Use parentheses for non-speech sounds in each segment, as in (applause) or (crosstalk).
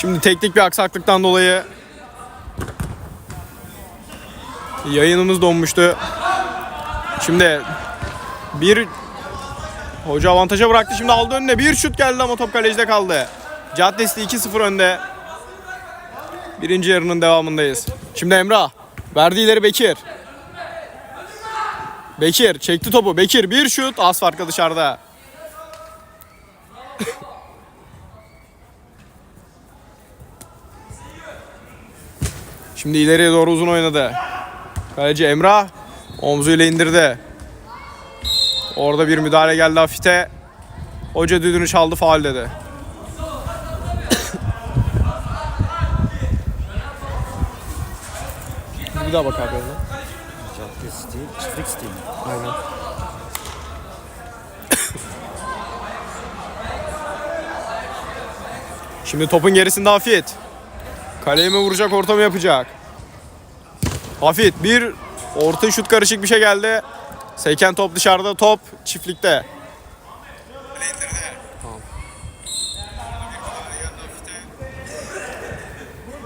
Şimdi teknik bir aksaklıktan dolayı yayınımız donmuştu. Şimdi bir hoca avantaja bıraktı. Şimdi aldı önüne. Bir şut geldi ama top kalecide kaldı. Caddesi 2-0 önde. Birinci yarının devamındayız. Şimdi Emrah. Verdi ileri Bekir. Bekir çekti topu. Bekir bir şut. Az farkı dışarıda. Şimdi ileriye doğru uzun oynadı. Kaleci Emrah omzuyla indirdi. Orada bir müdahale geldi Hafit'e. Hoca düdüğünü çaldı faul dedi. bir daha bak abi ona. Cadde stil, çiftlik stil. Aynen. Şimdi topun gerisinde Hafit. Kaleye mi vuracak, orta mı yapacak? Hafit bir orta şut karışık bir şey geldi. Seken top dışarıda, top çiftlikte.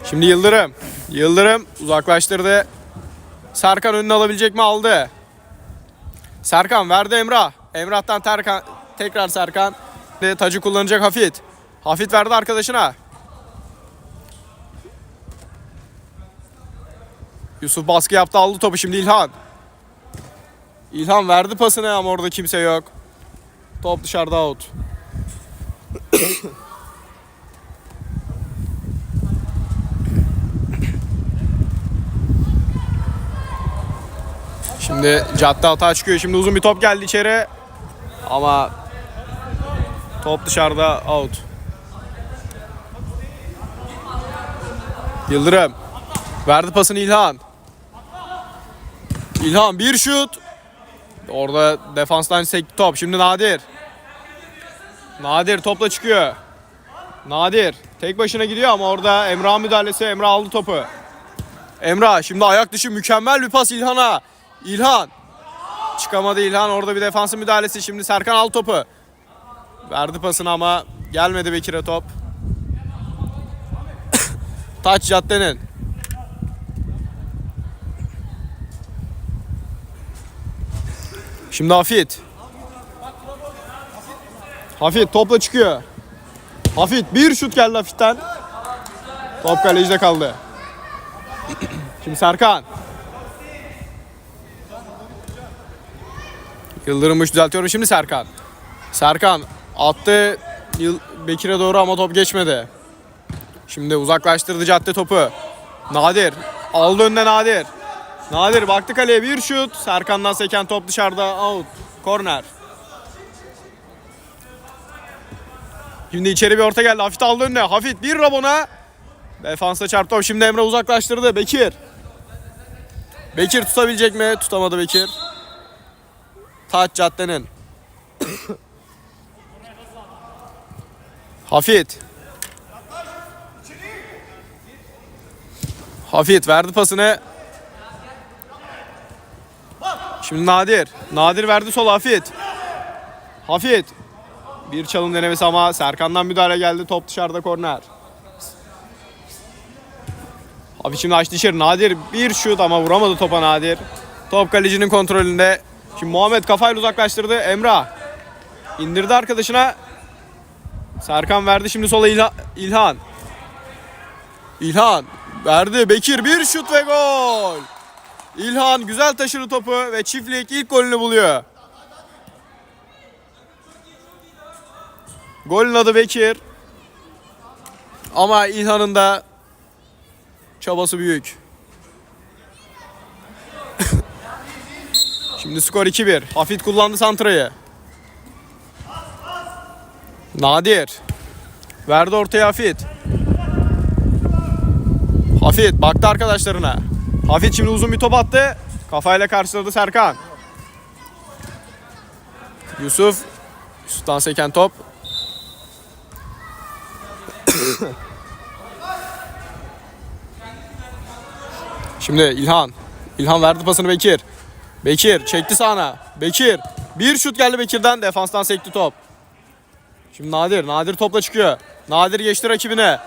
Şimdi Yıldırım. Yıldırım uzaklaştırdı. Serkan önüne alabilecek mi? Aldı. Serkan verdi Emrah. Emrah'tan Terkan, tekrar Serkan. Tacı kullanacak Hafit. Hafit verdi arkadaşına. Yusuf baskı yaptı aldı topu şimdi İlhan. İlhan verdi pasını ama orada kimse yok. Top dışarıda out. Şimdi cadde hata çıkıyor. Şimdi uzun bir top geldi içeri. Ama top dışarıda out. Yıldırım. Verdi pasını İlhan. İlhan bir şut. Orada defanstan sekti top. Şimdi Nadir. Nadir topla çıkıyor. Nadir tek başına gidiyor ama orada Emrah müdahalesi. Emrah aldı topu. Emrah şimdi ayak dışı mükemmel bir pas İlhan'a. İlhan. Çıkamadı İlhan. Orada bir defansın müdahalesi. Şimdi Serkan al topu. Verdi pasını ama gelmedi Bekir'e top. (coughs) Taç caddenin. Şimdi Hafit. Hafit topla çıkıyor. Hafit bir şut geldi Hafit'ten. Top kalecide kaldı. Şimdi Serkan. Yıldırımmış düzeltiyorum şimdi Serkan. Serkan attı Bekir'e doğru ama top geçmedi. Şimdi uzaklaştırdı cadde topu. Nadir aldı önüne Nadir. Nadir baktı kaleye bir şut. Serkan'dan seken top dışarıda out. Korner. Şimdi içeri bir orta geldi. Hafit aldı önüne. Hafit bir Rabona. Defansa çarptı. Şimdi Emre uzaklaştırdı. Bekir. Bekir tutabilecek mi? Tutamadı Bekir. Taç caddenin. Hafit. Hafit verdi pasını. Şimdi Nadir. Nadir verdi sol Hafit. Hafit. Bir çalım denemesi ama Serkan'dan müdahale geldi. Top dışarıda korner. Hafit şimdi açtı içeri. Nadir bir şut ama vuramadı topa Nadir. Top kalecinin kontrolünde. Şimdi Muhammed kafayla uzaklaştırdı. Emrah. indirdi arkadaşına. Serkan verdi şimdi sola İlha- İlhan. İlhan verdi. Bekir bir şut ve gol. İlhan güzel taşıdı topu ve çiftlik ilk golünü buluyor. Golün adı Bekir. Ama İlhan'ın da çabası büyük. (laughs) Şimdi skor 2-1. Hafit kullandı santrayı. Nadir. Verdi ortaya Hafit. Hafit baktı arkadaşlarına. Hafit şimdi uzun bir top attı. Kafayla karşıladı Serkan. Yusuf. Yusuf'tan seken top. (coughs) Şimdi İlhan. İlhan verdi pasını Bekir. Bekir çekti sağına. Bekir. Bir şut geldi Bekir'den. Defanstan sekti top. Şimdi Nadir. Nadir topla çıkıyor. Nadir geçti rakibine.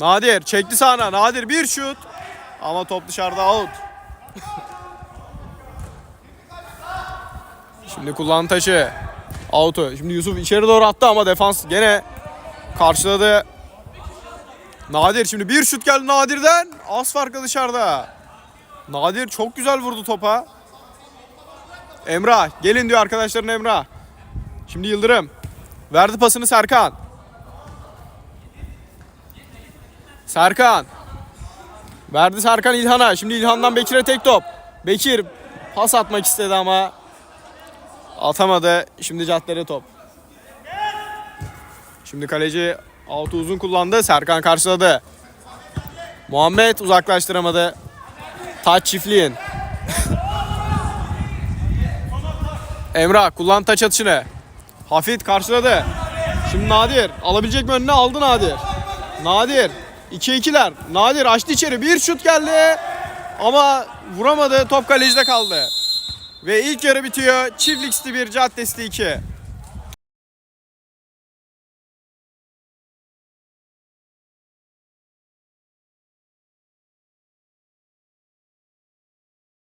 Nadir çekti sağına. Nadir bir şut. Ama top dışarıda out. Şimdi kullan taşı. Out'u. Şimdi Yusuf içeri doğru attı ama defans gene karşıladı. Nadir şimdi bir şut geldi Nadir'den. Az farklı dışarıda. Nadir çok güzel vurdu topa. Emrah gelin diyor arkadaşların Emrah. Şimdi Yıldırım. Verdi pasını Serkan. Serkan. Verdi Serkan İlhan'a. Şimdi İlhan'dan Bekir'e tek top. Bekir pas atmak istedi ama atamadı. Şimdi caddede top. Şimdi kaleci altı uzun kullandı. Serkan karşıladı. Muhammed uzaklaştıramadı. Taç çiftliğin. (laughs) Emrah kullan taç atışını. Hafit karşıladı. Şimdi Nadir alabilecek mi önüne aldı Nadir. Nadir 2'ye 2'ler. Nadir açtı içeri bir şut geldi. Ama vuramadı top kalecide kaldı. Ve ilk yarı bitiyor. Çiftlik City 1 Caddesi 2.